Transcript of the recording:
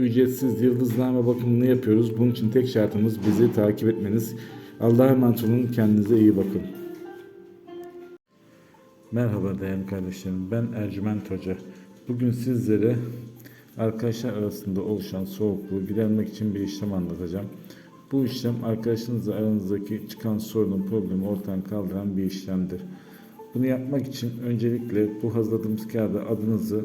ücretsiz yıldızname bakımını yapıyoruz. Bunun için tek şartımız bizi takip etmeniz. Allah'a emanet olun. Kendinize iyi bakın. Merhaba değerli kardeşlerim. Ben Ercüment Hoca. Bugün sizlere arkadaşlar arasında oluşan soğukluğu gidermek için bir işlem anlatacağım. Bu işlem arkadaşınızla aranızdaki çıkan sorunu, problemi ortadan kaldıran bir işlemdir. Bunu yapmak için öncelikle bu hazırladığımız kağıda adınızı,